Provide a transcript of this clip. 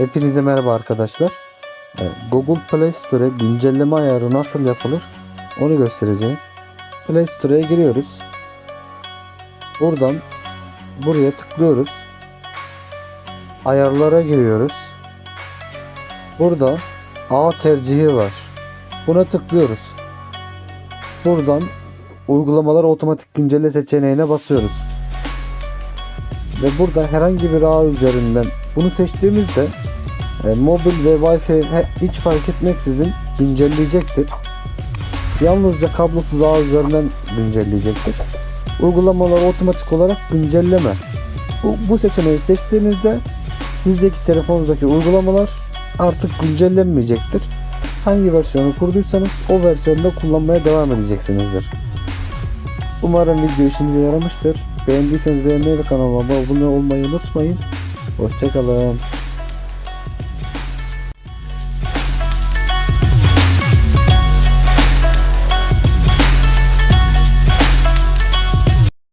Hepinize merhaba arkadaşlar. Ee, Google Play Store'e güncelleme ayarı nasıl yapılır onu göstereceğim. Play Store'ya giriyoruz. Buradan buraya tıklıyoruz. Ayarlara giriyoruz. Burada A tercihi var. Buna tıklıyoruz. Buradan uygulamalar otomatik güncelle seçeneğine basıyoruz. Ve burada herhangi bir ağ üzerinden bunu seçtiğimizde e, mobil ve Wi-Fi hiç fark etmeksizin güncelleyecektir. Yalnızca kablosuz ağ üzerinden güncelleyecektir. Uygulamalar otomatik olarak güncelleme. Bu, bu seçeneği seçtiğinizde sizdeki telefonunuzdaki uygulamalar artık güncellenmeyecektir. Hangi versiyonu kurduysanız o versiyonda kullanmaya devam edeceksinizdir. Umarım video işinize yaramıştır. Beğendiyseniz beğenmeyi ve kanalıma abone olmayı unutmayın. Hoşçakalın.